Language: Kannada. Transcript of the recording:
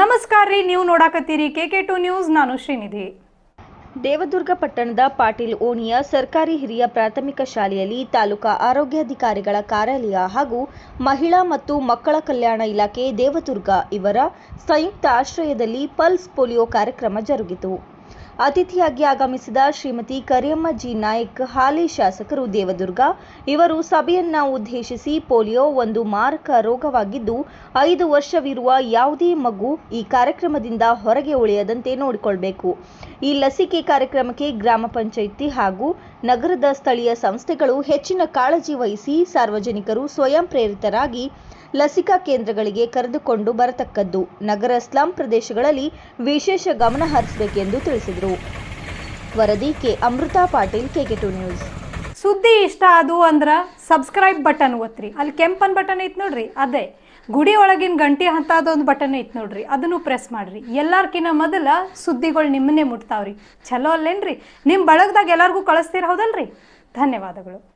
ನಮಸ್ಕಾರ ರೀ, ನೀವು ನೋಡಾಕತ್ತೀರಿ ಕೆ ಕೆ ಟು ನ್ಯೂಸ್, ನಾನು ಶ್ರೀನಿಧಿ. ದೇವದುರ್ಗ ಪಟ್ಟಣದ ಪಾಟೀಲ್ ಓಣಿಯ ಸರ್ಕಾರಿ ಹಿರಿಯ ಪ್ರಾಥಮಿಕ ಶಾಲೆಯಲ್ಲಿ ತಾಲೂಕಾ ಆರೋಗ್ಯಾಧಿಕಾರಿಗಳ ಕಾರ್ಯಾಲಯ ಹಾಗೂ ಮಹಿಳಾ ಮತ್ತು ಮಕ್ಕಳ ಕಲ್ಯಾಣ ಇಲಾಖೆ ದೇವದುರ್ಗ ಇವರ ಸಂಯುಕ್ತ ಆಶ್ರಯದಲ್ಲಿ ಪಲ್ಸ್ ಪೋಲಿಯೋ ಕಾರ್ಯಕ್ರಮ ಜರುಗಿತು. ಅತಿಥಿಯಾಗಿ ಆಗಮಿಸಿದ ಶ್ರೀಮತಿ ಕರಿಯಮ್ಮ ಜಿ ನಾಯಕ್, ಹಾಲಿ ಶಾಸಕರು ದೇವದುರ್ಗ. ಇವರು ಸಭೆಯನ್ನ ಉದ್ದೇಶಿಸಿ ಪೋಲಿಯೋ ಒಂದು ಮಾರಕ ರೋಗವಾಗಿದ್ದು, ಐದು ವರ್ಷವಿರುವ ಯಾವುದೇ ಮಗು ಈ ಕಾರ್ಯಕ್ರಮದಿಂದ ಹೊರಗೆ ಉಳಿಯದಂತೆ ನೋಡಿಕೊಳ್ಬೇಕು. ಈ ಲಸಿಕೆ ಕಾರ್ಯಕ್ರಮಕ್ಕೆ ಗ್ರಾಮ ಪಂಚಾಯಿತಿ ಹಾಗೂ ನಗರದ ಸ್ಥಳೀಯ ಸಂಸ್ಥೆಗಳು ಹೆಚ್ಚಿನ ಕಾಳಜಿ ವಹಿಸಿ ಸಾರ್ವಜನಿಕರು ಸ್ವಯಂ ಪ್ರೇರಿತರಾಗಿ ಲಸಿಕಾ ಕೇಂದ್ರಗಳಿಗೆ ಕರೆದುಕೊಂಡು ಬರತಕ್ಕದ್ದು. ನಗರ ಸ್ಲಂ ಪ್ರದೇಶಗಳಲ್ಲಿ ವಿಶೇಷ ಗಮನ ಹರಿಸಬೇಕೆಂದು ತಿಳಿಸಿದರು. ವರದಿ K. Amrita Patil K K two news. ಸುದ್ದಿ ಇಷ್ಟ ಅದು ಅಂದ್ರೆ ಸಬ್ಸ್ಕ್ರೈಬ್ ಬಟನ್ ಒತ್ತಿರಿ ಅಲ್ಲಿ ಕೆಂಪನ್ ಬಟನ್ ಐತ್ ನೋಡ್ರಿ, ಅದೇ. ಗುಡಿ ಒಳಗಿನ ಗಂಟೆ ಅಂತ ಅದೊಂದು ಬಟನ್ ಐತ್ ನೋಡ್ರಿ, ಅದನ್ನು ಪ್ರೆಸ್ ಮಾಡ್ರಿ. ಎಲ್ಲಾರ್ಕಿನ್ನ ಮೊದಲ ಸುದ್ದಿಗಳು ನಿಮ್ಮನ್ನೇ ಮುಟ್ತಾವ್ರಿ. ಚಲೋ ಅಲ್ಲೇನ್ರಿ? ನಿಮ್ಮ ಬಳಗದಾಗ ಎಲ್ಲಾರ್ಗೂ ಕಳಿಸ್ತೀರ ಹೌದಲ್ರಿ? ಧನ್ಯವಾದಗಳು.